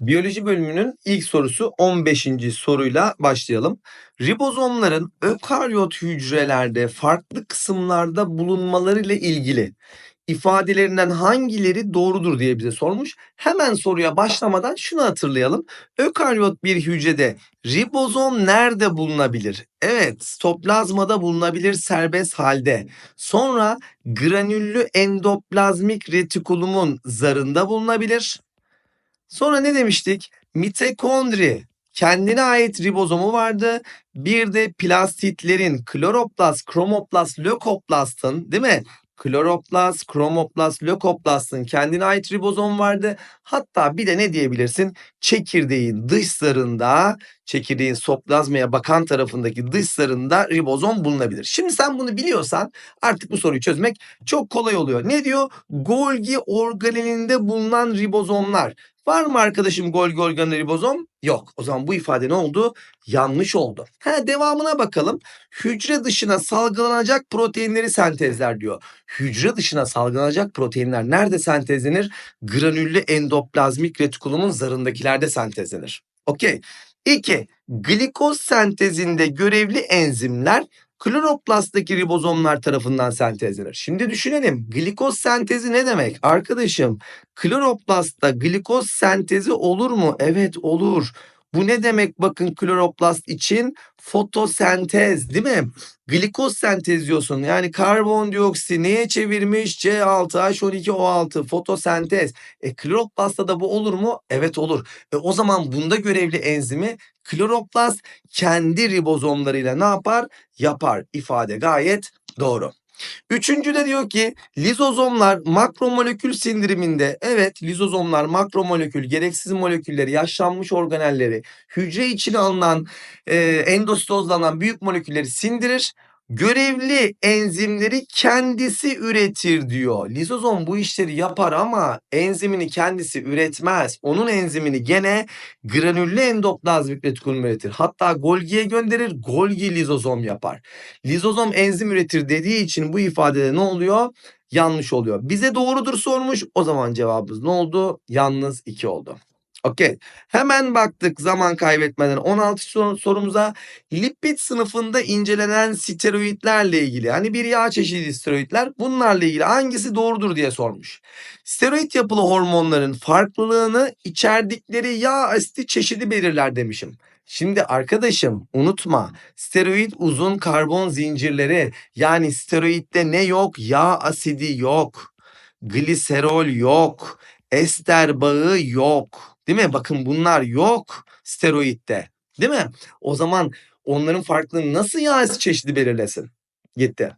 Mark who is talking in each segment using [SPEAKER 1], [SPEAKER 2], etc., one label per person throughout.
[SPEAKER 1] Biyoloji bölümünün ilk sorusu 15. soruyla başlayalım. Ribozomların ökaryot hücrelerde farklı kısımlarda bulunmaları ile ilgili ifadelerinden hangileri doğrudur diye bize sormuş. Hemen soruya başlamadan şunu hatırlayalım. Ökaryot bir hücrede ribozom nerede bulunabilir? Evet, stoplazmada bulunabilir serbest halde. Sonra granüllü endoplazmik retikulumun zarında bulunabilir. Sonra ne demiştik? Mitokondri kendine ait ribozomu vardı. Bir de plastitlerin kloroplast, kromoplast, lökoplastın değil mi? Kloroplast, kromoplast, lökoplastın kendine ait ribozom vardı. Hatta bir de ne diyebilirsin? Çekirdeğin dışlarında, çekirdeğin soplazmaya bakan tarafındaki dışlarında ribozom bulunabilir. Şimdi sen bunu biliyorsan artık bu soruyu çözmek çok kolay oluyor. Ne diyor? Golgi organelinde bulunan ribozomlar. Var mı arkadaşım Golgi organeli ribozom? Yok. O zaman bu ifade ne oldu? Yanlış oldu. Ha, devamına bakalım. Hücre dışına salgılanacak proteinleri sentezler diyor. Hücre dışına salgılanacak proteinler nerede sentezlenir? Granüllü endoplazmik retikulumun zarındakilerde sentezlenir. Okey. 2. Glikoz sentezinde görevli enzimler kloroplasttaki ribozomlar tarafından sentezlenir. Şimdi düşünelim. Glikoz sentezi ne demek? Arkadaşım kloroplastta glikoz sentezi olur mu? Evet olur. Bu ne demek bakın kloroplast için? Fotosentez değil mi? Glikoz sentezliyorsun. Yani karbondioksit neye çevirmiş? C6H12O6 fotosentez. E kloroplastta da bu olur mu? Evet olur. E o zaman bunda görevli enzimi kloroplast kendi ribozomlarıyla ne yapar? Yapar. İfade gayet doğru. Üçüncü de diyor ki lizozomlar makromolekül sindiriminde evet lizozomlar makromolekül gereksiz molekülleri yaşlanmış organelleri hücre içine alınan e, endositozlanan büyük molekülleri sindirir. Görevli enzimleri kendisi üretir diyor. Lizozom bu işleri yapar ama enzimini kendisi üretmez. Onun enzimini gene granüllü endoplazmik retikulum üretir. Hatta Golgi'ye gönderir. Golgi lizozom yapar. Lizozom enzim üretir dediği için bu ifadede ne oluyor? Yanlış oluyor. Bize doğrudur sormuş. O zaman cevabımız ne oldu? Yalnız 2 oldu. Okey. Hemen baktık zaman kaybetmeden 16 sor- sorumuza. Lipid sınıfında incelenen steroidlerle ilgili. Hani bir yağ çeşidi steroidler. Bunlarla ilgili hangisi doğrudur diye sormuş. Steroid yapılı hormonların farklılığını içerdikleri yağ asidi çeşidi belirler demişim. Şimdi arkadaşım unutma steroid uzun karbon zincirleri yani steroidde ne yok? Yağ asidi yok. Gliserol yok. Ester bağı yok. Değil mi? Bakın bunlar yok steroidde. Değil mi? O zaman onların farklılığını nasıl yağ çeşidi belirlesin? Gitti.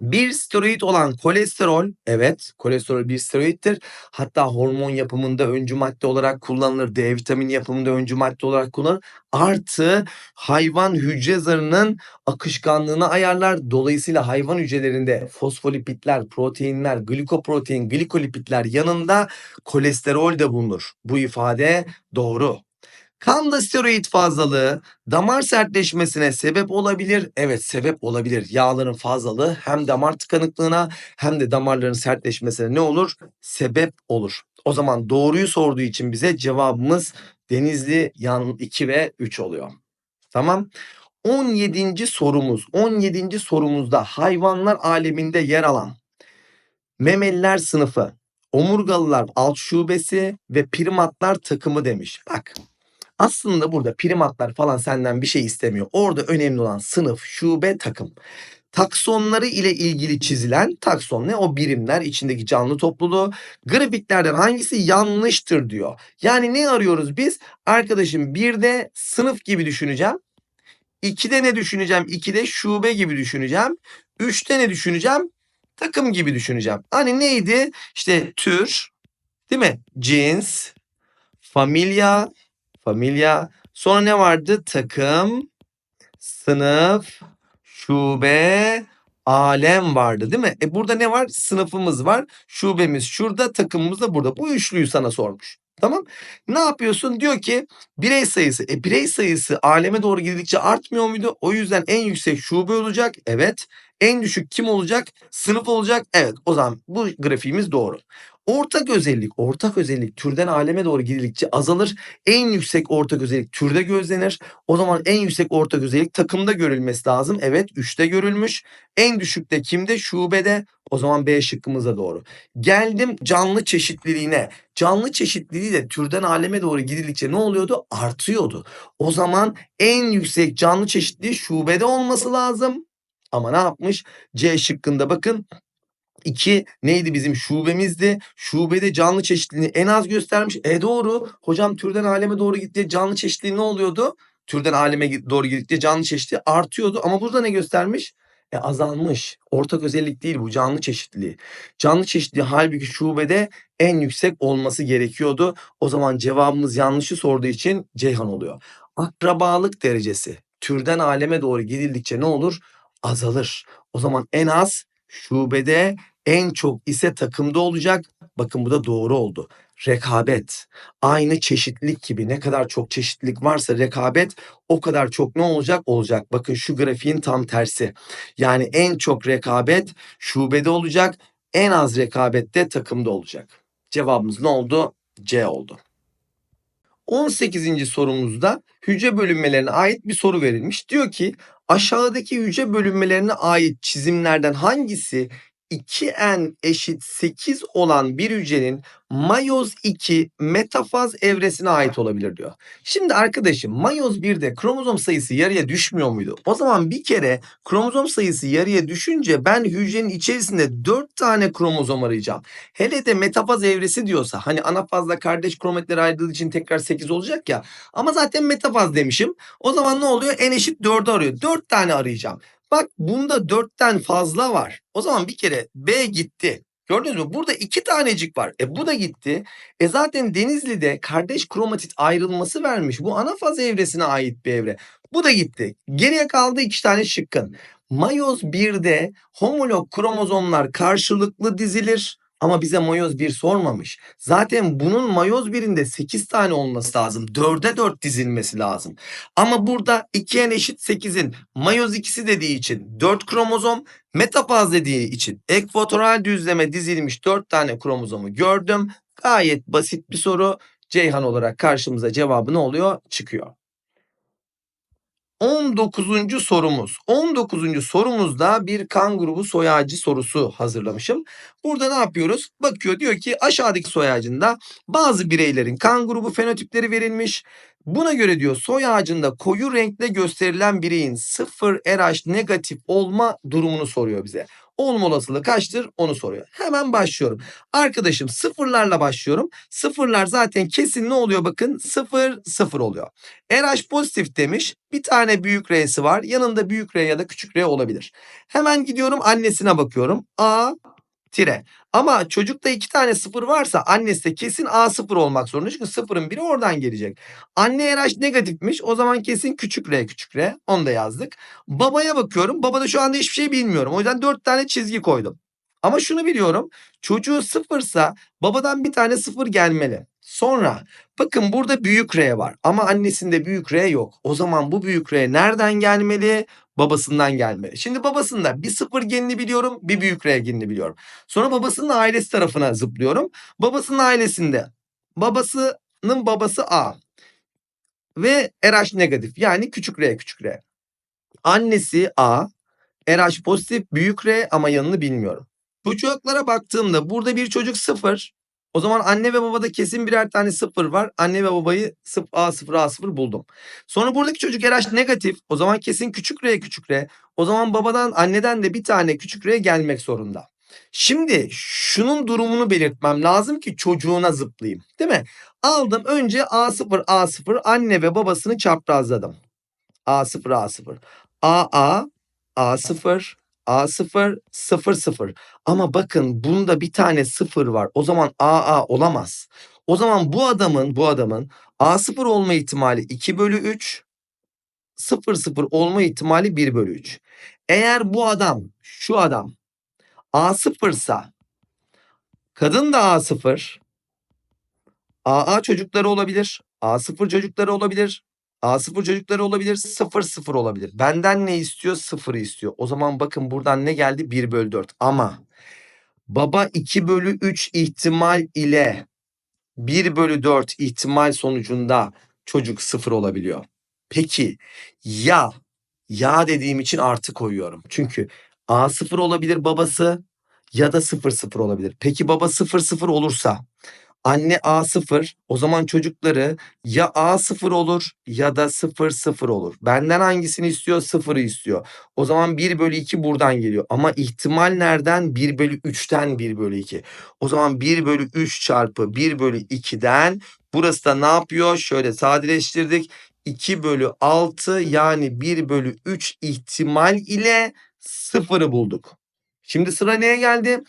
[SPEAKER 1] Bir steroid olan kolesterol, evet kolesterol bir steroiddir. Hatta hormon yapımında öncü madde olarak kullanılır. D vitamini yapımında öncü madde olarak kullanılır. Artı hayvan hücre zarının akışkanlığını ayarlar. Dolayısıyla hayvan hücrelerinde fosfolipitler, proteinler, glikoprotein, glikolipitler yanında kolesterol de bulunur. Bu ifade doğru. Kanda steroid fazlalığı damar sertleşmesine sebep olabilir. Evet sebep olabilir. Yağların fazlalığı hem damar tıkanıklığına hem de damarların sertleşmesine ne olur? Sebep olur. O zaman doğruyu sorduğu için bize cevabımız Denizli yan 2 ve 3 oluyor. Tamam. 17. sorumuz. 17. sorumuzda hayvanlar aleminde yer alan memeliler sınıfı, omurgalılar alt şubesi ve primatlar takımı demiş. Bak aslında burada primatlar falan senden bir şey istemiyor. Orada önemli olan sınıf, şube, takım. Taksonları ile ilgili çizilen takson ne? O birimler içindeki canlı topluluğu. Grafiklerden hangisi yanlıştır diyor. Yani ne arıyoruz biz? Arkadaşım bir de sınıf gibi düşüneceğim. İkide ne düşüneceğim? İkide şube gibi düşüneceğim. Üçte ne düşüneceğim? Takım gibi düşüneceğim. Hani neydi? İşte tür, değil mi? Cins, familya, familya. Sonra ne vardı? Takım, sınıf, şube, alem vardı değil mi? E burada ne var? Sınıfımız var. Şubemiz şurada, takımımız da burada. Bu üçlüyü sana sormuş. Tamam. Ne yapıyorsun? Diyor ki birey sayısı. E birey sayısı aleme doğru gidildikçe artmıyor muydu? O yüzden en yüksek şube olacak. Evet. En düşük kim olacak? Sınıf olacak. Evet. O zaman bu grafiğimiz doğru. Ortak özellik, ortak özellik türden aleme doğru gidildikçe azalır. En yüksek ortak özellik türde gözlenir. O zaman en yüksek ortak özellik takımda görülmesi lazım. Evet 3'te görülmüş. En düşükte kimde? Şubede. O zaman B şıkkımız da doğru. Geldim canlı çeşitliliğine. Canlı çeşitliliği de türden aleme doğru gidildikçe ne oluyordu? Artıyordu. O zaman en yüksek canlı çeşitliliği şubede olması lazım. Ama ne yapmış? C şıkkında bakın 2 neydi bizim şubemizdi. Şubede canlı çeşitliliğini en az göstermiş. E doğru. Hocam türden aleme doğru gitti. Canlı çeşitliliği ne oluyordu? Türden aleme doğru gittikçe canlı çeşitliliği artıyordu. Ama burada ne göstermiş? E azalmış. Ortak özellik değil bu canlı çeşitliliği. Canlı çeşitliliği halbuki şubede en yüksek olması gerekiyordu. O zaman cevabımız yanlışı sorduğu için Ceyhan oluyor. Akrabalık derecesi türden aleme doğru gidildikçe ne olur? Azalır. O zaman en az şubede en çok ise takımda olacak. Bakın bu da doğru oldu. Rekabet. Aynı çeşitlilik gibi ne kadar çok çeşitlilik varsa rekabet o kadar çok ne olacak? Olacak. Bakın şu grafiğin tam tersi. Yani en çok rekabet şubede olacak. En az rekabet de takımda olacak. Cevabımız ne oldu? C oldu. 18. sorumuzda hücre bölünmelerine ait bir soru verilmiş. Diyor ki aşağıdaki hücre bölünmelerine ait çizimlerden hangisi 2n eşit 8 olan bir hücrenin mayoz 2 metafaz evresine ait olabilir diyor. Şimdi arkadaşım mayoz 1'de kromozom sayısı yarıya düşmüyor muydu? O zaman bir kere kromozom sayısı yarıya düşünce ben hücrenin içerisinde 4 tane kromozom arayacağım. Hele de metafaz evresi diyorsa hani anafazla kardeş kromatleri ayrıldığı için tekrar 8 olacak ya. Ama zaten metafaz demişim. O zaman ne oluyor? n eşit 4'ü arıyor. 4 tane arayacağım. Bak bunda 4'ten fazla var. O zaman bir kere B gitti. Gördünüz mü? Burada iki tanecik var. E bu da gitti. E zaten Denizli'de kardeş kromatit ayrılması vermiş. Bu anafaz evresine ait bir evre. Bu da gitti. Geriye kaldı iki tane şıkkın. Mayoz 1'de homolog kromozomlar karşılıklı dizilir. Ama bize mayoz 1 sormamış. Zaten bunun mayoz 1'inde 8 tane olması lazım. 4'e 4 dizilmesi lazım. Ama burada 2n eşit 8'in mayoz 2'si dediği için 4 kromozom, metapaz dediği için ekvatoral düzleme dizilmiş 4 tane kromozomu gördüm. Gayet basit bir soru. Ceyhan olarak karşımıza cevabı ne oluyor? Çıkıyor. 19. sorumuz. 19. sorumuzda bir kan grubu soy ağacı sorusu hazırlamışım. Burada ne yapıyoruz? Bakıyor diyor ki aşağıdaki soy ağacında bazı bireylerin kan grubu fenotipleri verilmiş. Buna göre diyor soy ağacında koyu renkle gösterilen bireyin sıfır RH negatif olma durumunu soruyor bize. Olma olasılığı kaçtır onu soruyor. Hemen başlıyorum. Arkadaşım sıfırlarla başlıyorum. Sıfırlar zaten kesin ne oluyor bakın sıfır sıfır oluyor. RH pozitif demiş. Bir tane büyük R'si var. Yanında büyük R ya da küçük R olabilir. Hemen gidiyorum annesine bakıyorum. A tire. Ama çocukta iki tane sıfır varsa annesi de kesin A sıfır olmak zorunda. Çünkü sıfırın biri oradan gelecek. Anne RH negatifmiş. O zaman kesin küçük R küçük R. Onu da yazdık. Babaya bakıyorum. Babada şu anda hiçbir şey bilmiyorum. O yüzden dört tane çizgi koydum. Ama şunu biliyorum. Çocuğu sıfırsa babadan bir tane sıfır gelmeli. Sonra bakın burada büyük R var ama annesinde büyük R yok. O zaman bu büyük R nereden gelmeli? Babasından gelmeli. Şimdi babasında bir sıfır genini biliyorum, bir büyük R genini biliyorum. Sonra babasının ailesi tarafına zıplıyorum. Babasının ailesinde babasının babası A ve RH negatif yani küçük R küçük R. Annesi A, RH pozitif büyük R ama yanını bilmiyorum. Çocuklara baktığımda burada bir çocuk sıfır. O zaman anne ve babada kesin birer tane sıfır var. Anne ve babayı sıf A0 A0 buldum. Sonra buradaki çocuk RH negatif. O zaman kesin küçük R küçük R. O zaman babadan anneden de bir tane küçük R gelmek zorunda. Şimdi şunun durumunu belirtmem lazım ki çocuğuna zıplayayım. Değil mi? Aldım önce A0 A0 anne ve babasını çaprazladım. A0 A0. AA A0 A0 0 0. Ama bakın bunda bir tane 0 var. O zaman AA olamaz. O zaman bu adamın bu adamın A0 olma ihtimali 2 bölü 3 0 0 olma ihtimali 1 bölü 3. Eğer bu adam şu adam A0 ise kadın da A0 AA çocukları olabilir. A0 çocukları olabilir. A0 çocukları olabilir, 0 0 olabilir. Benden ne istiyor? 0 istiyor. O zaman bakın buradan ne geldi? 1 bölü 4. Ama Baba 2 bölü 3 ihtimal ile 1 bölü 4 ihtimal sonucunda çocuk sıfır olabiliyor. Peki ya ya dediğim için artı koyuyorum. Çünkü A sıfır olabilir babası ya da sıfır sıfır olabilir. Peki baba sıfır sıfır olursa anne A sıfır o zaman çocukları ya A sıfır olur ya da sıfır sıfır olur. Benden hangisini istiyor? Sıfırı istiyor. O zaman 1 bölü 2 buradan geliyor. Ama ihtimal nereden? 1 bölü 3'ten 1 bölü 2. O zaman 1 bölü 3 çarpı 1 bölü 2'den burası da ne yapıyor? Şöyle sadeleştirdik. 2 bölü 6 yani 1 bölü 3 ihtimal ile sıfırı bulduk. Şimdi sıra neye geldi?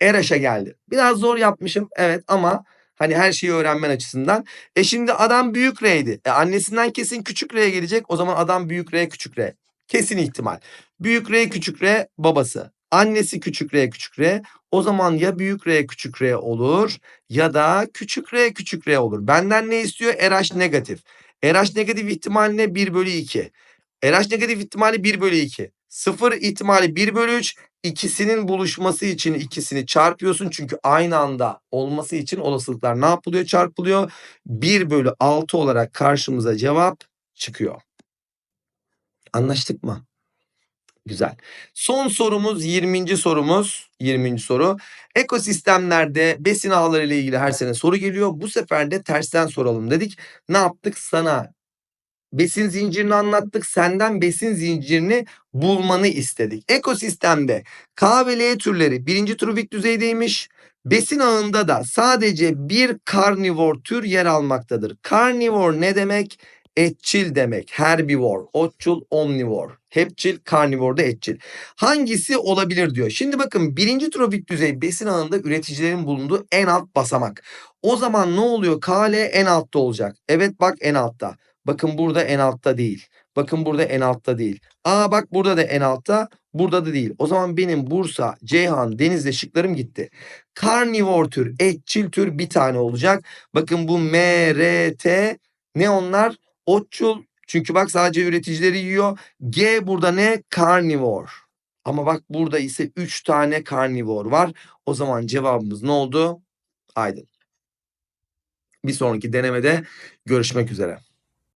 [SPEAKER 1] ERAŞ'a geldi. Biraz zor yapmışım evet ama hani her şeyi öğrenmen açısından. E şimdi adam büyük R'ydi. E annesinden kesin küçük R'ye gelecek. O zaman adam büyük R küçük R. Kesin ihtimal. Büyük R küçük R babası. Annesi küçük R küçük R. O zaman ya büyük R küçük R olur ya da küçük R küçük R olur. Benden ne istiyor? RH negatif. RH negatif ihtimali ne? 1 bölü 2. RH negatif ihtimali 1 bölü 2. Sıfır ihtimali 1 bölü 3. İkisinin buluşması için ikisini çarpıyorsun. Çünkü aynı anda olması için olasılıklar ne yapılıyor? Çarpılıyor. 1 bölü 6 olarak karşımıza cevap çıkıyor. Anlaştık mı? Güzel. Son sorumuz 20. sorumuz. 20. soru. Ekosistemlerde besin ağları ile ilgili her sene soru geliyor. Bu sefer de tersten soralım dedik. Ne yaptık? Sana besin zincirini anlattık. Senden besin zincirini bulmanı istedik. Ekosistemde K ve L türleri birinci truvik düzeydeymiş. Besin ağında da sadece bir karnivor tür yer almaktadır. Karnivor ne demek? Etçil demek. Herbivor, otçul, omnivor. Hepçil, karnivor da etçil. Hangisi olabilir diyor. Şimdi bakın birinci trofik düzey besin ağında üreticilerin bulunduğu en alt basamak. O zaman ne oluyor? KL en altta olacak. Evet bak en altta. Bakın burada en altta değil. Bakın burada en altta değil. Aa bak burada da en altta. Burada da değil. O zaman benim Bursa, Ceyhan, Denizli şıklarım gitti. Karnivor tür, etçil tür bir tane olacak. Bakın bu M, R, T ne onlar? Otçul. Çünkü bak sadece üreticileri yiyor. G burada ne? Karnivor. Ama bak burada ise 3 tane karnivor var. O zaman cevabımız ne oldu? Aydın. Bir sonraki denemede görüşmek üzere.